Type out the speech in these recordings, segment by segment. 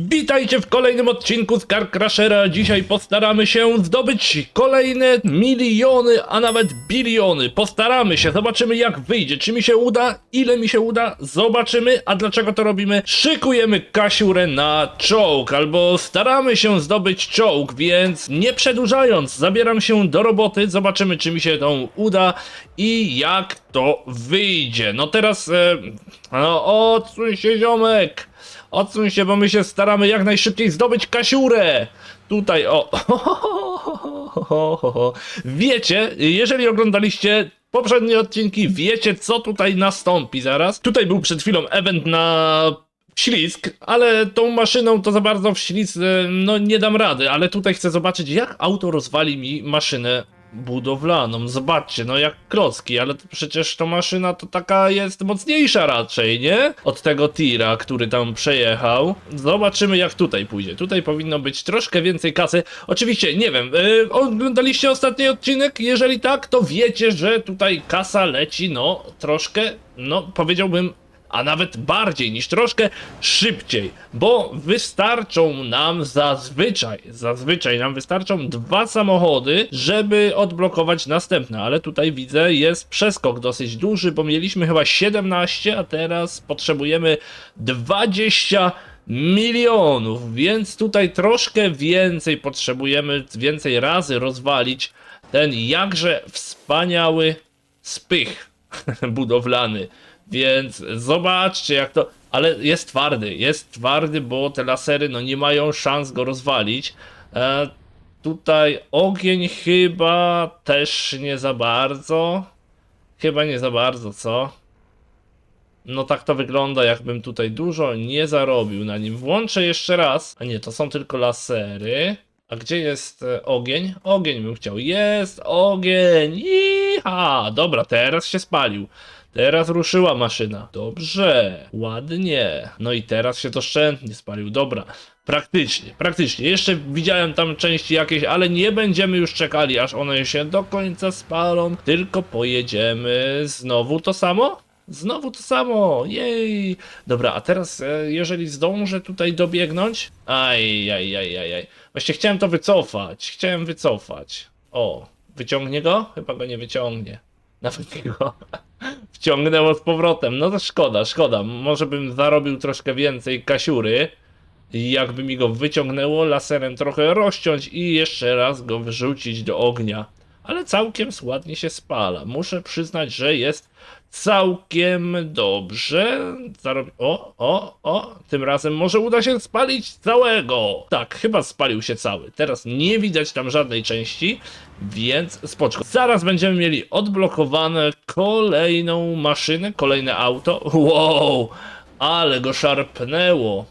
Witajcie w kolejnym odcinku z Car Crashera. Dzisiaj postaramy się zdobyć kolejne miliony, a nawet biliony. Postaramy się, zobaczymy jak wyjdzie. Czy mi się uda, ile mi się uda, zobaczymy. A dlaczego to robimy? Szykujemy kasiurę na czołg, albo staramy się zdobyć czołg, więc nie przedłużając, zabieram się do roboty. Zobaczymy, czy mi się to uda i jak to wyjdzie. No teraz, e, no odsuń się ziomek. Odsuń się, bo my się staramy jak najszybciej zdobyć kasiurę. Tutaj, o. Wiecie, jeżeli oglądaliście poprzednie odcinki, wiecie co tutaj nastąpi zaraz. Tutaj był przed chwilą event na ślizg, ale tą maszyną to za bardzo w ślizg e, no nie dam rady, ale tutaj chcę zobaczyć jak auto rozwali mi maszynę budowlaną. Zobaczcie, no jak klocki, ale to przecież to maszyna to taka jest mocniejsza raczej, nie? Od tego tira, który tam przejechał. Zobaczymy jak tutaj pójdzie. Tutaj powinno być troszkę więcej kasy. Oczywiście, nie wiem, yy, oglądaliście ostatni odcinek? Jeżeli tak, to wiecie, że tutaj kasa leci, no, troszkę, no, powiedziałbym a nawet bardziej niż troszkę szybciej, bo wystarczą nam zazwyczaj, zazwyczaj nam wystarczą dwa samochody, żeby odblokować następne, ale tutaj widzę jest przeskok dosyć duży, bo mieliśmy chyba 17, a teraz potrzebujemy 20 milionów, więc tutaj troszkę więcej potrzebujemy, więcej razy rozwalić ten jakże wspaniały spych budowlany. Więc zobaczcie jak to. Ale jest twardy, jest twardy, bo te lasery no nie mają szans go rozwalić. E, tutaj ogień chyba też nie za bardzo. Chyba nie za bardzo, co? No tak to wygląda, jakbym tutaj dużo nie zarobił na nim. Włączę jeszcze raz. A nie, to są tylko lasery. A gdzie jest e, ogień? Ogień bym chciał. Jest ogień! Iha! Dobra, teraz się spalił. Teraz ruszyła maszyna. Dobrze, ładnie. No i teraz się to szczętnie spalił. Dobra, praktycznie, praktycznie. Jeszcze widziałem tam części jakieś, ale nie będziemy już czekali, aż one się do końca spalą, tylko pojedziemy znowu to samo? Znowu to samo, jej. Dobra, a teraz e, jeżeli zdążę tutaj dobiegnąć... Aj, aj, aj, aj, aj. Właśnie chciałem to wycofać, chciałem wycofać. O, wyciągnie go? Chyba go nie wyciągnie. Nawet go wciągnęło z powrotem. No to szkoda, szkoda. Może bym zarobił troszkę więcej kasiury. Jakby mi go wyciągnęło, laserem trochę rozciąć i jeszcze raz go wyrzucić do ognia. Ale całkiem ładnie się spala. Muszę przyznać, że jest całkiem dobrze. Zarobi... O, o, o, tym razem może uda się spalić całego. Tak, chyba spalił się cały. Teraz nie widać tam żadnej części, więc spoczko. Zaraz będziemy mieli odblokowane kolejną maszynę, kolejne auto. Wow, ale go szarpnęło.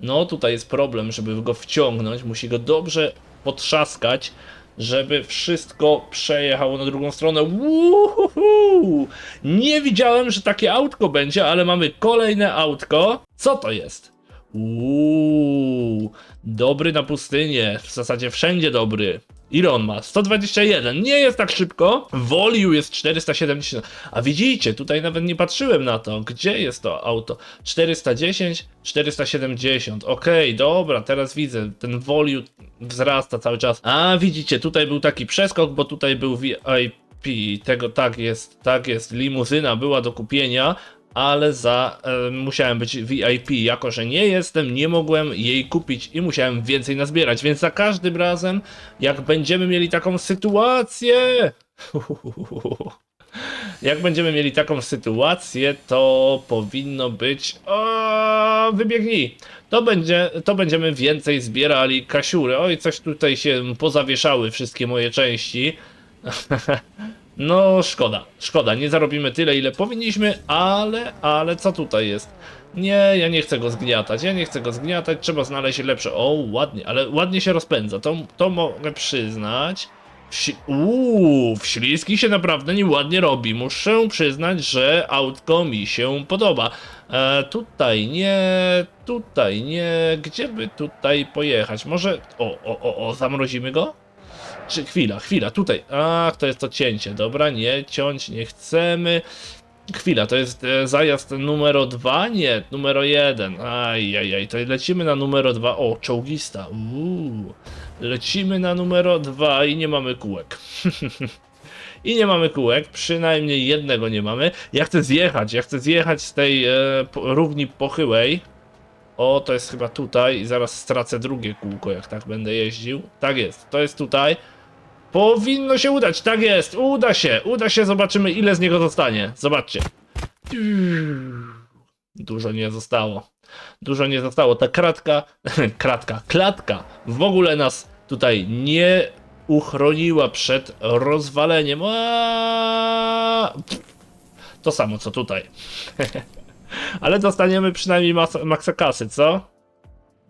No tutaj jest problem, żeby go wciągnąć. Musi go dobrze potrzaskać, żeby wszystko przejechało na drugą stronę. Uhuhu! Nie widziałem, że takie autko będzie, ale mamy kolejne autko. Co to jest? Uuu, dobry na pustynię. W zasadzie wszędzie dobry. Ile on ma? 121. Nie jest tak szybko. Woliu jest 470. A widzicie, tutaj nawet nie patrzyłem na to. Gdzie jest to auto? 410, 470. Okej, dobra, teraz widzę. Ten woliu wzrasta cały czas. A widzicie, tutaj był taki przeskok, bo tutaj był VIP. Tego tak jest, tak jest. Limuzyna była do kupienia, ale za e, musiałem być VIP. Jako, że nie jestem, nie mogłem jej kupić i musiałem więcej nazbierać. Więc za każdym razem, jak będziemy mieli taką sytuację. Jak będziemy mieli taką sytuację, to powinno być. O, wybiegnij! To, będzie, to będziemy więcej zbierali kasiury. Oj, coś tutaj się pozawieszały wszystkie moje części. No, szkoda, szkoda, nie zarobimy tyle, ile powinniśmy, ale, ale co tutaj jest? Nie, ja nie chcę go zgniatać, ja nie chcę go zgniatać, trzeba znaleźć lepsze. O, ładnie, ale ładnie się rozpędza, to, to mogę przyznać. Wsi Uuu, w śliski się naprawdę nieładnie robi. Muszę przyznać, że autko mi się podoba. E, tutaj nie, tutaj nie. Gdzie by tutaj pojechać? Może. O, o, o, o, zamrozimy go? Czy chwila, chwila, tutaj. Ach, to jest to cięcie. Dobra, nie ciąć, nie chcemy. Chwila, to jest e, zajazd numer 2? Nie, numer 1. Ajajaj, to lecimy na numer 2. O, czołgista. Uuu. Lecimy na numer 2 i nie mamy kółek. I nie mamy kółek, przynajmniej jednego nie mamy. Ja chcę zjechać, ja chcę zjechać z tej e, równi pochyłej. O, to jest chyba tutaj i zaraz stracę drugie kółko, jak tak będę jeździł. Tak jest, to jest tutaj. Powinno się udać, tak jest, uda się, uda się, zobaczymy ile z niego zostanie. Zobaczcie. Dużo nie zostało. Dużo nie zostało. Ta kratka, kratka, klatka w ogóle nas tutaj nie uchroniła przed rozwaleniem. To samo co tutaj. Ale dostaniemy przynajmniej maksa kasy, co?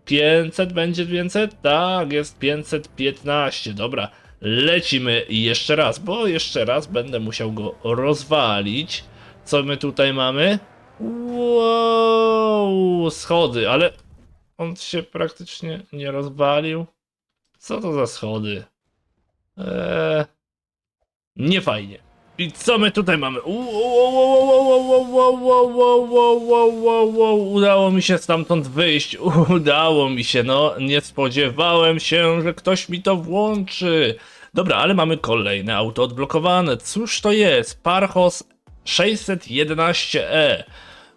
500 będzie 500? Tak, jest 515. Dobra, lecimy jeszcze raz, bo jeszcze raz będę musiał go rozwalić. Co my tutaj mamy? Wow, schody, ale on się praktycznie nie rozwalił. Co to za schody? Eee, nie fajnie. I co my tutaj mamy? Udało mi się stamtąd wyjść. Udało mi się, no. Nie spodziewałem się, że ktoś mi to włączy. Dobra, ale mamy kolejne auto odblokowane. Cóż to jest? Parchos 611e.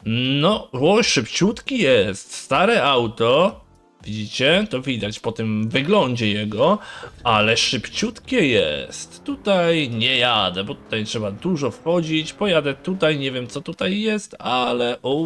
No, o, szybciutki jest. Stare auto. Widzicie? To widać po tym wyglądzie jego, ale szybciutkie jest. Tutaj nie jadę, bo tutaj trzeba dużo wchodzić. Pojadę tutaj, nie wiem co tutaj jest, ale o,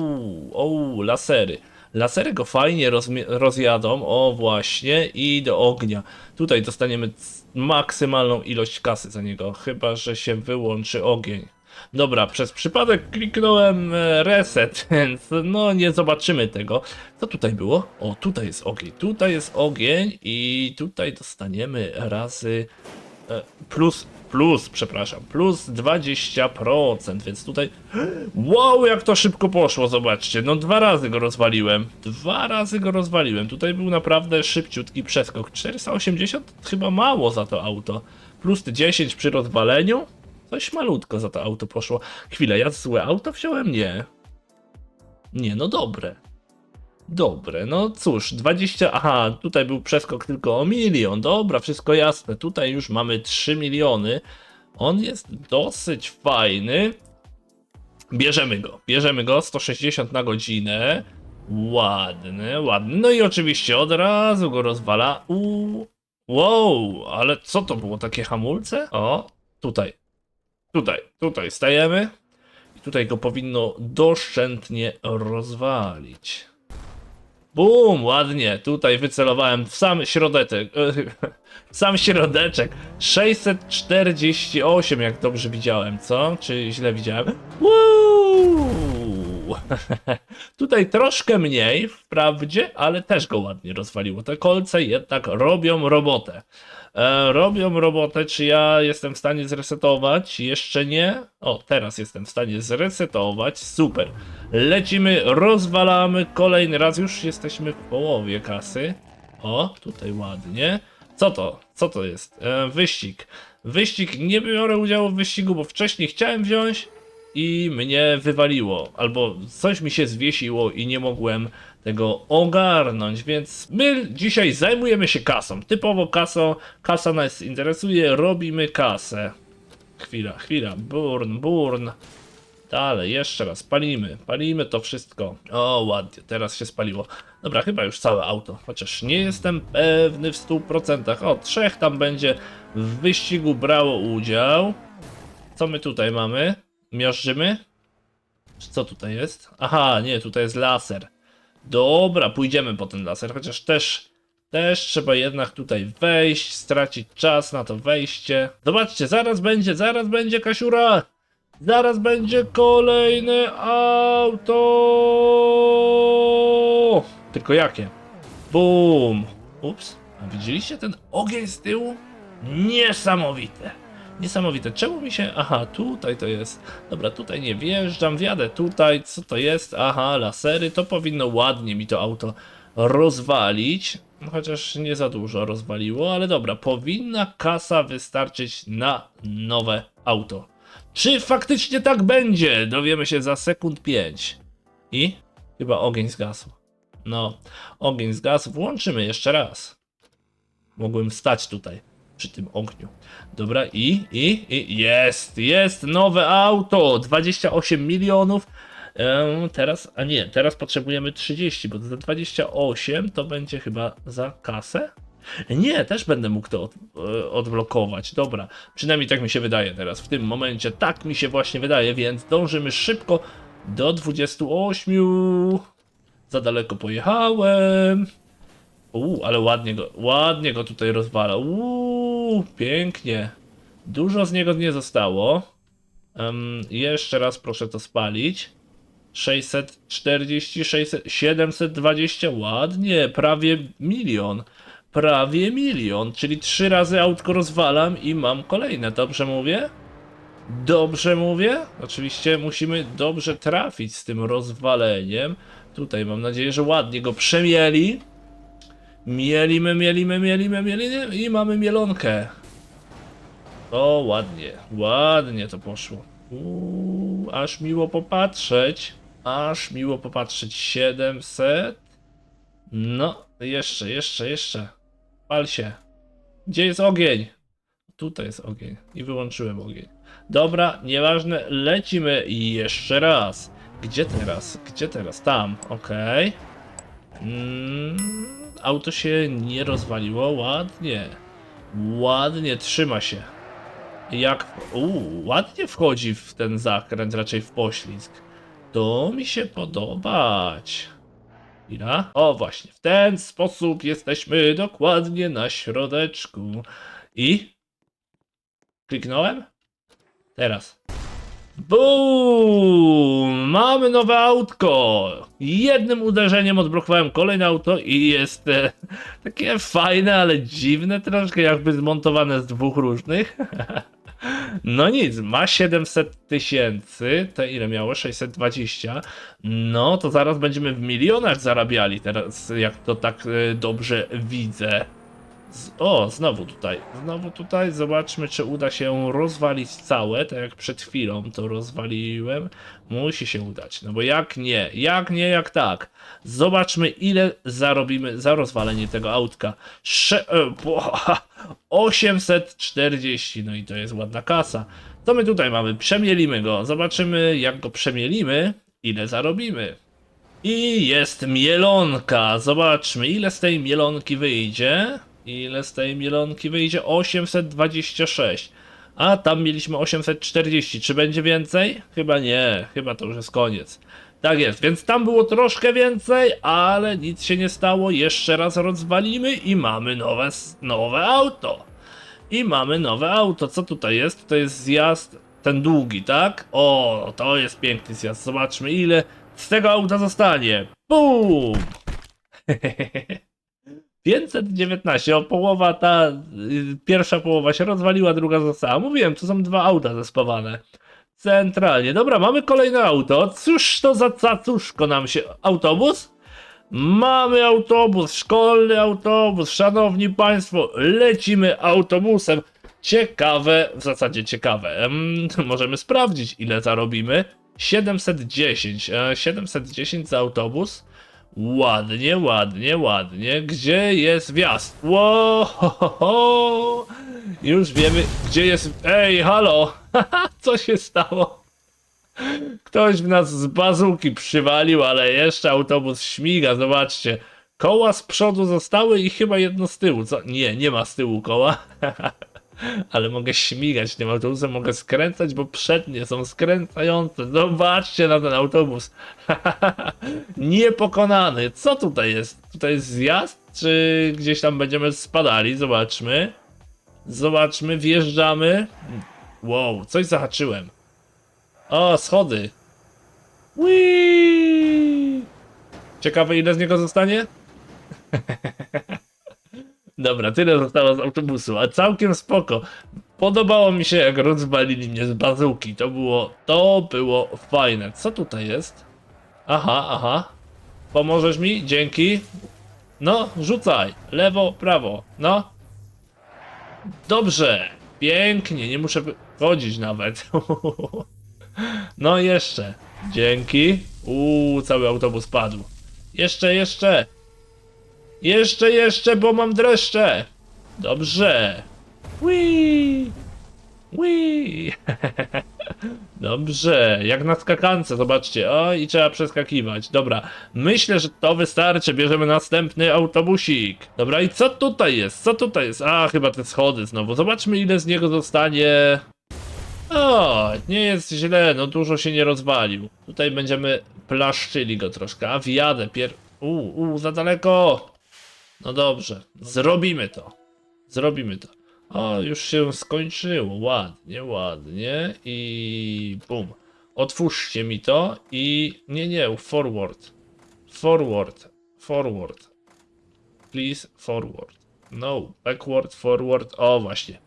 o, lasery. Lasery go fajnie rozjadą, o właśnie, i do ognia. Tutaj dostaniemy maksymalną ilość kasy za niego, chyba że się wyłączy ogień. Dobra, przez przypadek kliknąłem e, reset, więc no nie zobaczymy tego. Co tutaj było? O, tutaj jest ogień, tutaj jest ogień i tutaj dostaniemy razy e, plus, plus, przepraszam, plus 20%, więc tutaj wow, jak to szybko poszło, zobaczcie, no dwa razy go rozwaliłem, dwa razy go rozwaliłem, tutaj był naprawdę szybciutki przeskok, 480 chyba mało za to auto, plus 10 przy rozwaleniu, Coś malutko za to auto poszło. Chwilę, ja złe auto wziąłem? Nie. Nie, no dobre. Dobre, no cóż, 20. Aha, tutaj był przeskok tylko o milion. Dobra, wszystko jasne. Tutaj już mamy 3 miliony. On jest dosyć fajny. Bierzemy go, bierzemy go. 160 na godzinę. Ładny, ładny. No i oczywiście od razu go rozwala. Uuu. Wow, ale co to było? Takie hamulce? O, tutaj. Tutaj, tutaj stajemy. I tutaj go powinno doszczętnie rozwalić. Bum, ładnie. Tutaj wycelowałem w sam środeczek. Sam środeczek. 648, jak dobrze widziałem, co? Czy źle widziałem? Woo! Tutaj troszkę mniej, wprawdzie, ale też go ładnie rozwaliło. Te kolce jednak robią robotę. E, robią robotę, czy ja jestem w stanie zresetować? Jeszcze nie. O, teraz jestem w stanie zresetować. Super. Lecimy, rozwalamy kolejny raz. Już jesteśmy w połowie kasy. O, tutaj ładnie. Co to? Co to jest? E, wyścig. Wyścig. Nie biorę udziału w wyścigu, bo wcześniej chciałem wziąć i mnie wywaliło. Albo coś mi się zwiesiło i nie mogłem tego ogarnąć, więc my dzisiaj zajmujemy się kasą. Typowo kasą, kasa nas interesuje, robimy kasę. Chwila, chwila, burn, burn. Dalej, jeszcze raz, palimy, palimy to wszystko. O, ładnie, teraz się spaliło. Dobra, chyba już całe auto, chociaż nie jestem pewny w 100%. O, trzech tam będzie w wyścigu brało udział. Co my tutaj mamy? Miażdżymy? Co tutaj jest? Aha, nie, tutaj jest laser. Dobra, pójdziemy po ten laser, chociaż też, też trzeba jednak tutaj wejść, stracić czas na to wejście. Zobaczcie, zaraz będzie, zaraz będzie Kasiura! Zaraz będzie kolejne auto! Tylko jakie? Bum! Ups, a widzieliście ten ogień z tyłu? Niesamowite! Niesamowite. Czemu mi się. Aha, tutaj to jest. Dobra, tutaj nie wjeżdżam, wjadę tutaj. Co to jest? Aha, lasery. To powinno ładnie mi to auto rozwalić. Chociaż nie za dużo rozwaliło, ale dobra, powinna kasa wystarczyć na nowe auto. Czy faktycznie tak będzie? Dowiemy się za sekund 5. I? Chyba ogień zgasł. No, ogień zgasł. Włączymy jeszcze raz. Mogłem stać tutaj, przy tym ogniu. Dobra, i, i, i, jest, jest nowe auto, 28 milionów. Teraz, a nie, teraz potrzebujemy 30, bo za 28 to będzie chyba za kasę? Nie, też będę mógł to od, e, odblokować. Dobra, przynajmniej tak mi się wydaje teraz. W tym momencie tak mi się właśnie wydaje, więc dążymy szybko do 28. Za daleko pojechałem. Uuu, ale ładnie go, ładnie go tutaj rozwala. Uuu, pięknie. Dużo z niego nie zostało. Em, jeszcze raz proszę to spalić. 640, 600, 720, ładnie, prawie milion. Prawie milion, czyli trzy razy autko rozwalam i mam kolejne, dobrze mówię? Dobrze mówię? Oczywiście musimy dobrze trafić z tym rozwaleniem. Tutaj mam nadzieję, że ładnie go przemieli. Mielimy, mielimy, mielimy, mielimy i mamy mielonkę. O, ładnie, ładnie to poszło. Uuu, aż miło popatrzeć. Aż miło popatrzeć. 700. No, jeszcze, jeszcze, jeszcze. Pal się. Gdzie jest ogień? Tutaj jest ogień. I wyłączyłem ogień. Dobra, nieważne, lecimy jeszcze raz. Gdzie teraz? Gdzie teraz? Tam, okej. Mm, auto się nie rozwaliło, ładnie. Ładnie trzyma się. Jak. Ładnie wchodzi w ten zakręt, raczej w poślizg. To mi się podobać. Chwila. O, właśnie, w ten sposób jesteśmy dokładnie na środeczku. I. Kliknąłem? Teraz. Boom! Mamy nowe autko! Jednym uderzeniem odblokowałem kolejne auto i jest e, takie fajne, ale dziwne troszkę, jakby zmontowane z dwóch różnych. No nic, ma 700 tysięcy, te ile miało? 620. No to zaraz będziemy w milionach zarabiali teraz, jak to tak e, dobrze widzę. Z, o, znowu tutaj, znowu tutaj, zobaczmy czy uda się rozwalić całe, tak jak przed chwilą to rozwaliłem. Musi się udać, no bo jak nie, jak nie, jak tak. Zobaczmy ile zarobimy za rozwalenie tego autka. Sze e, po, 840, no i to jest ładna kasa. Co my tutaj mamy? Przemielimy go, zobaczymy jak go przemielimy, ile zarobimy. I jest mielonka. Zobaczmy, ile z tej mielonki wyjdzie. Ile z tej mielonki wyjdzie? 826. A tam mieliśmy 840. Czy będzie więcej? Chyba nie. Chyba to już jest koniec. Tak jest, więc tam było troszkę więcej, ale nic się nie stało. Jeszcze raz rozwalimy i mamy nowe, nowe auto. I mamy nowe auto. Co tutaj jest? To jest zjazd ten długi, tak? O, to jest piękny zjazd. Zobaczmy ile z tego auta zostanie. Bum! 519, o połowa ta, y, pierwsza połowa się rozwaliła, druga została. Mówiłem, to są dwa auta zespawane. Centralnie. Dobra, mamy kolejne auto. Cóż to za cacuszko nam się... Autobus? Mamy autobus, szkolny autobus. Szanowni Państwo, lecimy autobusem. Ciekawe, w zasadzie ciekawe. Em, możemy sprawdzić, ile zarobimy. 710. E, 710 za autobus. Ładnie, ładnie, ładnie. Gdzie jest wjazd? Ło, ho, ho, ho. Już wiemy, gdzie jest. Ej, halo! Co się stało? Ktoś w nas z bazuki przywalił, ale jeszcze autobus śmiga. Zobaczcie. Koła z przodu zostały i chyba jedno z tyłu. Co? Nie, nie ma z tyłu koła. Ale mogę śmigać tym autobusem, mogę skręcać, bo przednie są skręcające. Zobaczcie na ten autobus. Niepokonany. Co tutaj jest? Tutaj jest zjazd, czy gdzieś tam będziemy spadali? Zobaczmy. Zobaczmy, wjeżdżamy. Wow, coś zahaczyłem. O, schody. Whee! Ciekawe ile z niego zostanie? Dobra, tyle zostało z autobusu, a całkiem spoko. Podobało mi się jak rozwalili mnie z bazuki. To było, to było fajne. Co tutaj jest? Aha, aha. Pomożesz mi? Dzięki. No, rzucaj. Lewo, prawo. No. Dobrze. Pięknie, nie muszę... chodzić nawet. No jeszcze. Dzięki. Uuu, cały autobus padł. Jeszcze, jeszcze. Jeszcze, jeszcze, bo mam dreszcze. Dobrze. Whee! Whee! Dobrze, jak na skakance, zobaczcie. O, i trzeba przeskakiwać. Dobra, myślę, że to wystarczy. Bierzemy następny autobusik. Dobra, i co tutaj jest? Co tutaj jest? A, chyba te schody znowu. Zobaczmy, ile z niego zostanie. O, nie jest źle, no dużo się nie rozwalił. Tutaj będziemy plaszczyli go troszkę. A wjadę pier... Uuu, uu, za daleko. No dobrze, zrobimy to. Zrobimy to. O, już się skończyło. Ładnie, ładnie. I bum. Otwórzcie mi to i. Nie, nie, forward. Forward. Forward. Please, forward. No, backward, forward. O, właśnie.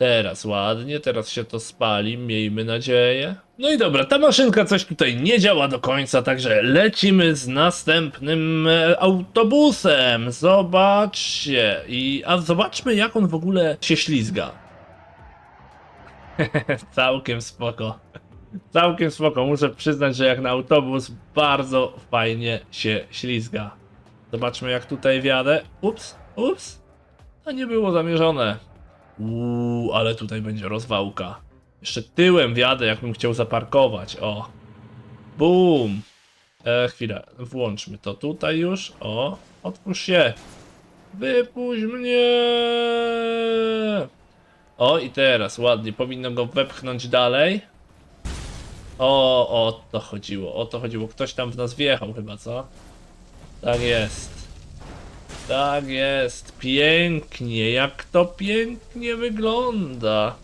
Teraz ładnie, teraz się to spali, miejmy nadzieję. No i dobra, ta maszynka coś tutaj nie działa do końca, także lecimy z następnym e, autobusem. Zobaczcie. I, a zobaczmy jak on w ogóle się ślizga. Całkiem spoko. Całkiem spoko. Muszę przyznać, że jak na autobus bardzo fajnie się ślizga. Zobaczmy jak tutaj wjadę. Ups, ups. To nie było zamierzone. Uuu, ale tutaj będzie rozwałka. Jeszcze tyłem wjadę, jakbym chciał zaparkować. O. Bum. E, chwilę, włączmy to tutaj już. O, otwórz się. Wypuść mnie. O, i teraz ładnie, powinno go wepchnąć dalej. O, o to chodziło, o to chodziło. Ktoś tam w nas wjechał chyba, co? Tak jest. Tak jest, pięknie, jak to pięknie wygląda.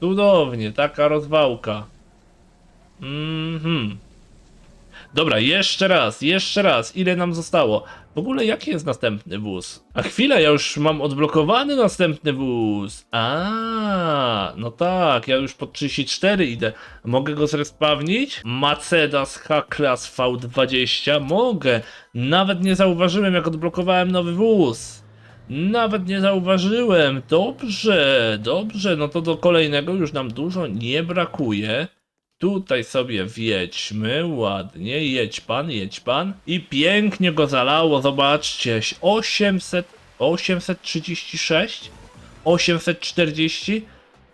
Cudownie, taka rozwałka. Mhm. Dobra, jeszcze raz, jeszcze raz. Ile nam zostało? W ogóle jaki jest następny wóz? A chwilę, ja już mam odblokowany następny wóz. A, no tak, ja już pod 34 idę. Mogę go zrespawnić? Mercedes H-Class V20? Mogę. Nawet nie zauważyłem, jak odblokowałem nowy wóz. Nawet nie zauważyłem. Dobrze, dobrze. No to do kolejnego już nam dużo nie brakuje. Tutaj sobie wjedźmy, ładnie, jedź pan, jedź pan. I pięknie go zalało, zobaczcie, 800, 836, 840,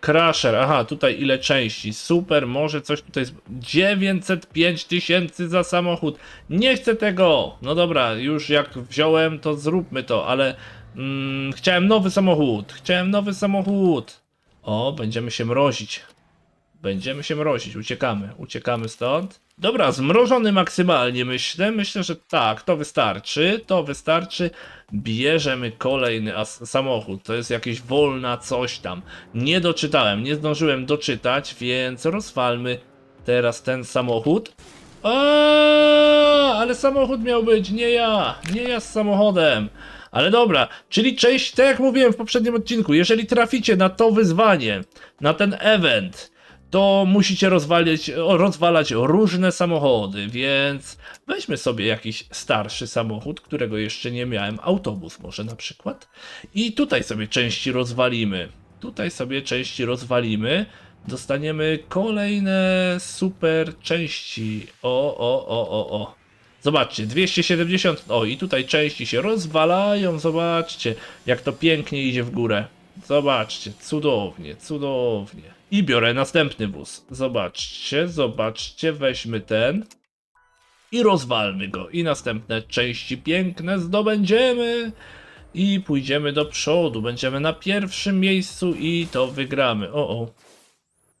Crusher, aha, tutaj ile części, super, może coś tutaj, z- 905 tysięcy za samochód, nie chcę tego, no dobra, już jak wziąłem, to zróbmy to, ale mm, chciałem nowy samochód, chciałem nowy samochód. O, będziemy się mrozić. Będziemy się mrozić, uciekamy, uciekamy stąd. Dobra, zmrożony maksymalnie myślę. Myślę, że tak, to wystarczy, to wystarczy. Bierzemy kolejny samochód. To jest jakieś wolna coś tam. Nie doczytałem, nie zdążyłem doczytać, więc rozwalmy teraz ten samochód. Aaaa, ale samochód miał być, nie ja, nie ja z samochodem. Ale dobra, czyli część, tak jak mówiłem w poprzednim odcinku, jeżeli traficie na to wyzwanie, na ten event, to musicie rozwalić, rozwalać różne samochody, więc weźmy sobie jakiś starszy samochód, którego jeszcze nie miałem, autobus może na przykład, i tutaj sobie części rozwalimy. Tutaj sobie części rozwalimy, dostaniemy kolejne super części. O, o, o, o, o. Zobaczcie, 270. O, i tutaj części się rozwalają. Zobaczcie, jak to pięknie idzie w górę. Zobaczcie, cudownie, cudownie. I biorę następny wóz. Zobaczcie, zobaczcie, weźmy ten. I rozwalmy go. I następne części piękne zdobędziemy. I pójdziemy do przodu. Będziemy na pierwszym miejscu i to wygramy. O, o.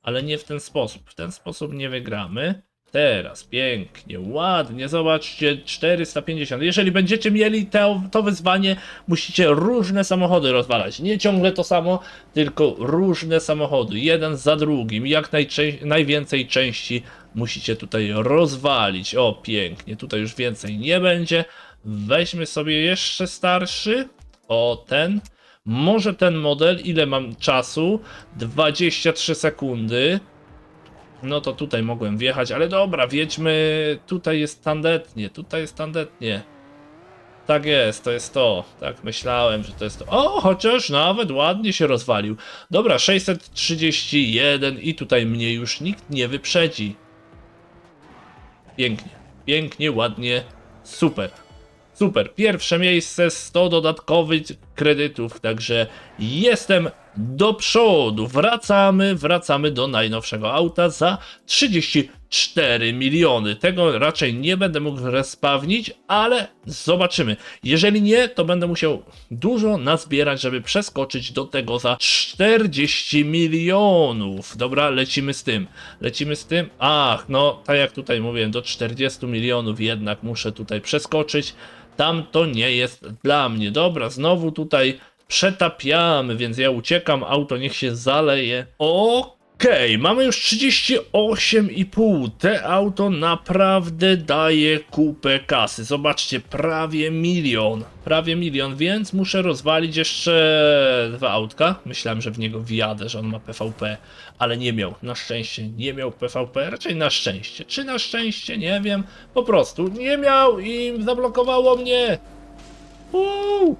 Ale nie w ten sposób. W ten sposób nie wygramy. Teraz pięknie, ładnie, zobaczcie, 450. Jeżeli będziecie mieli to, wyzwanie, musicie różne samochody rozwalać. Nie ciągle to samo, tylko różne samochody, jeden za drugim. Jak najwięcej części musicie tutaj rozwalić. O, pięknie, tutaj już więcej nie będzie. Weźmy sobie jeszcze starszy. O, ten. Może ten model, ile mam czasu? 23 sekundy. No to tutaj mogłem wjechać, ale dobra, wjedźmy. Tutaj jest tandetnie, tutaj jest tandetnie. Tak jest, to jest to. Tak myślałem, że to jest to. O, chociaż nawet ładnie się rozwalił. Dobra, 631 i tutaj mnie już nikt nie wyprzedzi. Pięknie, pięknie, ładnie, super. Super, pierwsze miejsce, 100 dodatkowych kredytów, także jestem do przodu. Wracamy, wracamy do najnowszego auta za 34 miliony. Tego raczej nie będę mógł respawnić, ale zobaczymy. Jeżeli nie, to będę musiał dużo nazbierać, żeby przeskoczyć do tego za 40 milionów. Dobra, lecimy z tym. Lecimy z tym. Ach, no, tak jak tutaj mówiłem, do 40 milionów jednak muszę tutaj przeskoczyć. Tam to nie jest dla mnie. Dobra, znowu tutaj przetapiamy, więc ja uciekam, auto niech się zaleje. Okej, mamy już 38,5. Te auto naprawdę daje kupę kasy. Zobaczcie, prawie milion. Prawie milion, więc muszę rozwalić jeszcze dwa autka. Myślałem, że w niego wjadę, że on ma PvP, ale nie miał. Na szczęście nie miał PvP, raczej na szczęście. Czy na szczęście? Nie wiem. Po prostu nie miał i zablokowało mnie. Uuu.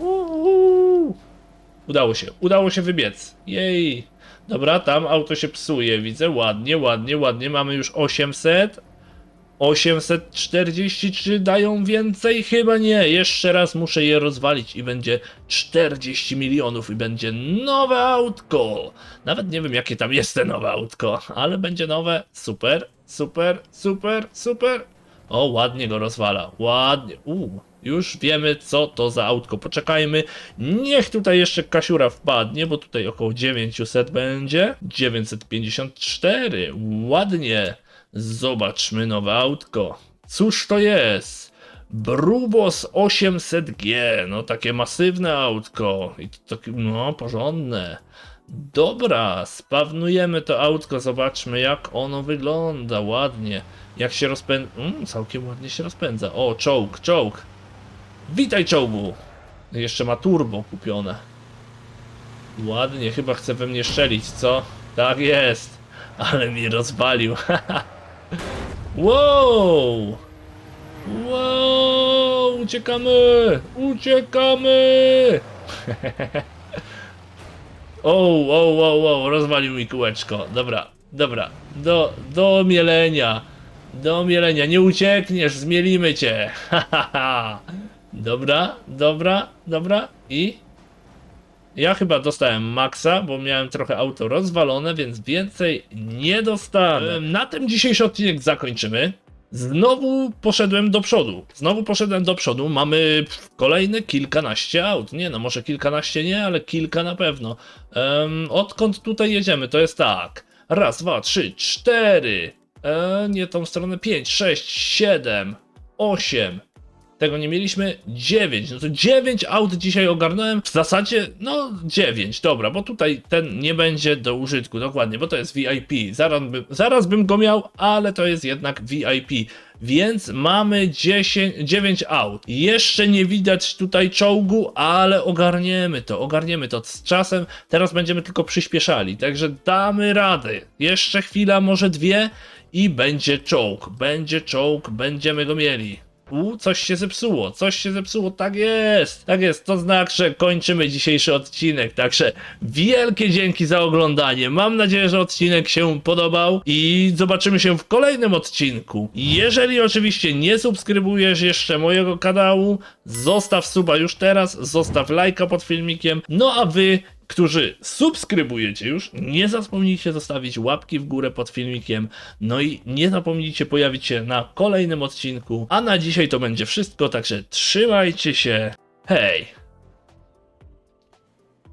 Uuu. Udało się, udało się wybiec. Jej. Dobra, tam auto się psuje, widzę. Ładnie, ładnie, ładnie. Mamy już 800. 843 dają więcej? Chyba nie. Jeszcze raz muszę je rozwalić i będzie 40 milionów i będzie nowe autko. Nawet nie wiem jakie tam jest te nowe autko, ale będzie nowe. Super, super, super, super. O, ładnie go rozwala. Ładnie. Uuu. Już wiemy, co to za autko. Poczekajmy. Niech tutaj jeszcze Kasiura wpadnie, bo tutaj około 900 będzie. 954. Ładnie. Zobaczmy nowe autko. Cóż to jest? Brubos 800G. No takie masywne autko. I to takie, no, porządne. Dobra, spawnujemy to autko, zobaczmy jak ono wygląda, ładnie. Jak się rozpędza, mm, całkiem ładnie się rozpędza. O, czołg, czołg. Witaj czołgu. Jeszcze ma turbo kupione. Ładnie, chyba chce we mnie strzelić, co? Tak jest. Ale mi rozwalił. wow! Wow! Uciekamy! Uciekamy! O, o, o, o, rozwalił mi kółeczko. Dobra, dobra. Do, do mielenia. Do mielenia. Nie uciekniesz, zmielimy cię. Dobra, dobra, dobra. I? Ja chyba dostałem maksa, bo miałem trochę auto rozwalone, więc więcej nie dostanę. Em, Na tym dzisiejszy odcinek zakończymy. Znowu poszedłem do przodu. Znowu poszedłem do przodu. Mamy kolejne kilkanaście aut. Nie no, może kilkanaście nie, ale kilka na pewno. Em, odkąd tutaj jedziemy? To jest tak. Raz, dwa, trzy, cztery. E, nie tą stronę. Pięć, sześć, siedem, osiem. Tego nie mieliśmy 9. No to 9 aut dzisiaj ogarnąłem. W zasadzie, no 9, dobra, bo tutaj ten nie będzie do użytku, dokładnie, bo to jest VIP. Zaraz, by, zaraz bym go miał, ale to jest jednak VIP. Więc mamy 10, 9 aut. Jeszcze nie widać tutaj czołgu, ale ogarniemy to, ogarniemy to z czasem. Teraz będziemy tylko przyspieszali, także damy radę. Jeszcze chwila, może dwie i będzie czołg. Będzie czołg, będziemy go mieli. U, coś się zepsuło, coś się zepsuło, tak jest, tak jest, to znak, że kończymy dzisiejszy odcinek, także wielkie dzięki za oglądanie, mam nadzieję, że odcinek się podobał i zobaczymy się w kolejnym odcinku. Jeżeli oczywiście nie subskrybujesz jeszcze mojego kanału, zostaw suba już teraz, zostaw lajka pod filmikiem, no a wy którzy subskrybujecie już, nie zapomnijcie zostawić łapki w górę pod filmikiem. No i nie zapomnijcie pojawić się na kolejnym odcinku. A na dzisiaj to będzie wszystko, także trzymajcie się. Hej!